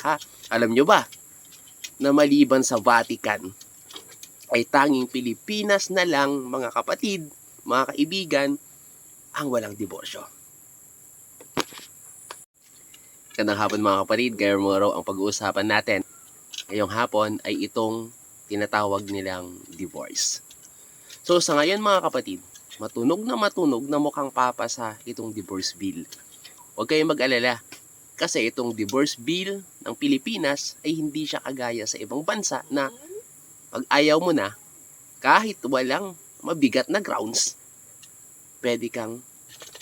Ha? Alam nyo ba na maliban sa Vatican ay tanging Pilipinas na lang mga kapatid, mga kaibigan, ang walang diborsyo. Gandang hapon mga kapatid, Gayar Moro ang pag-uusapan natin. Ngayong hapon ay itong tinatawag nilang divorce. So sa ngayon mga kapatid, matunog na matunog na mukhang papasa itong divorce bill. Huwag kayong mag-alala kasi itong divorce bill ng Pilipinas ay hindi siya kagaya sa ibang bansa na pag ayaw mo na, kahit walang mabigat na grounds, pwede kang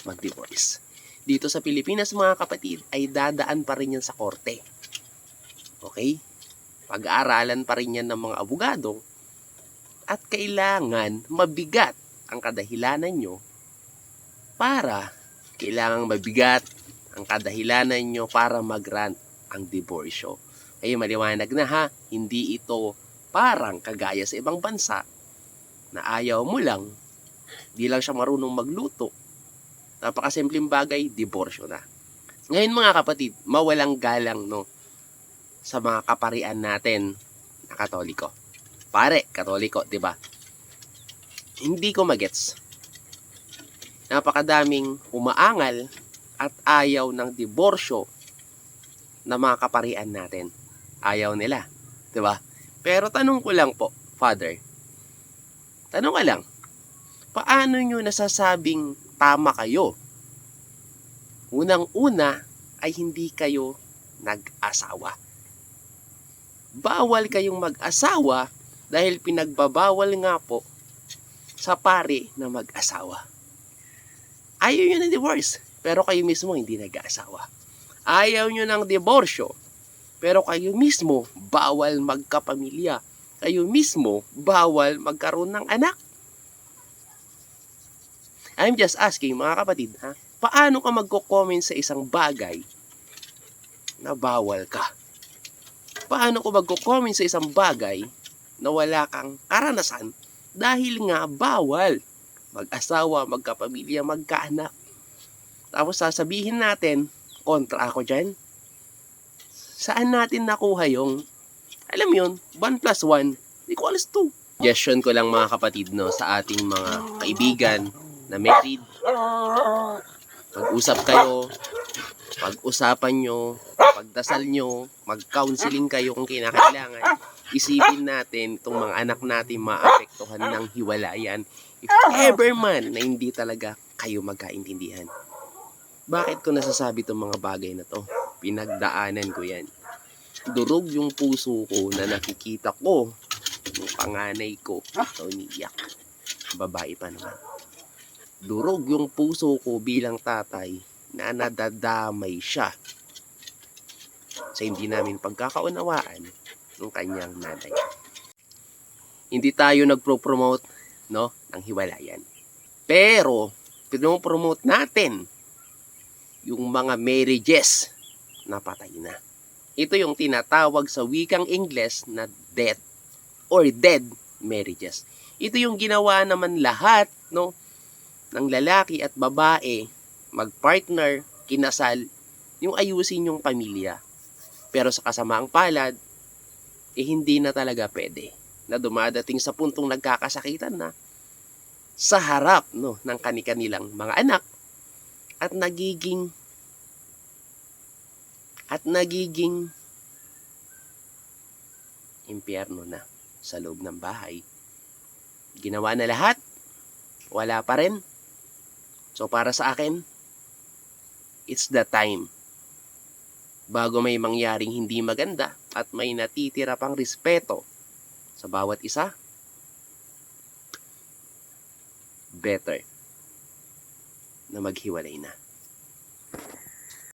mag-divorce. Dito sa Pilipinas mga kapatid ay dadaan pa rin yan sa korte. Okay? Pag-aaralan pa rin yan ng mga abogado at kailangan mabigat ang kadahilanan nyo para kailangan mabigat ang kadahilanan nyo para mag-grant ang diborsyo. Ay maliwanag na ha, hindi ito parang kagaya sa ibang bansa na ayaw mo lang, di lang siya marunong magluto. Napakasimpleng bagay, diborsyo na. Ngayon mga kapatid, mawalang galang no sa mga kaparian natin na katoliko. Pare, katoliko, di ba? Hindi ko magets. Napakadaming umaangal at ayaw ng diborsyo na mga kaparian natin. Ayaw nila, ba? Pero tanong ko lang po, Father, tanong ka lang, paano nyo nasasabing tama kayo? Unang-una ay hindi kayo nag-asawa. Bawal kayong mag-asawa dahil pinagbabawal nga po sa pare na mag-asawa. Ayaw nyo ng divorce, pero kayo mismo hindi nag-asawa. Ayaw nyo ng diborsyo, pero kayo mismo bawal magkapamilya. Kayo mismo bawal magkaroon ng anak. I'm just asking mga kapatid, ha? Paano ka magko-comment sa isang bagay na bawal ka? Paano ko magko-comment sa isang bagay na wala kang karanasan dahil nga bawal mag-asawa, magkapamilya, magkaanak. Tapos sasabihin natin, kontra ako dyan. Saan natin nakuha yung, alam yun, 1 plus 1 equals 2. Suggestion ko lang mga kapatid no, sa ating mga kaibigan na married. Mag-usap kayo, pag-usapan nyo, pagdasal nyo, mag-counseling kayo kung kinakailangan. Isipin natin itong mga anak natin maapektuhan ng hiwalayan if ever man na hindi talaga kayo magkaintindihan. Bakit ko nasasabi itong mga bagay na to? Pinagdaanan ko yan. Durog yung puso ko na nakikita ko yung panganay ko na umiiyak. Babae pa naman. Durog yung puso ko bilang tatay na nadadamay siya sa hindi namin pagkakaunawaan ng kanyang nanay. Hindi tayo nagpro-promote no, ng hiwalayan. Pero, pinopromote natin yung mga marriages na patay na. Ito yung tinatawag sa wikang Ingles na death or dead marriages. Ito yung ginawa naman lahat no ng lalaki at babae magpartner, kinasal, yung ayusin yung pamilya. Pero sa kasamaang palad, eh hindi na talaga pwede na dumadating sa puntong nagkakasakitan na sa harap no ng kanilang mga anak at nagiging at nagiging impyerno na sa loob ng bahay. Ginawa na lahat, wala pa rin. So para sa akin, it's the time bago may mangyaring hindi maganda at may natitira pang respeto sa bawat isa, better na maghiwalay na.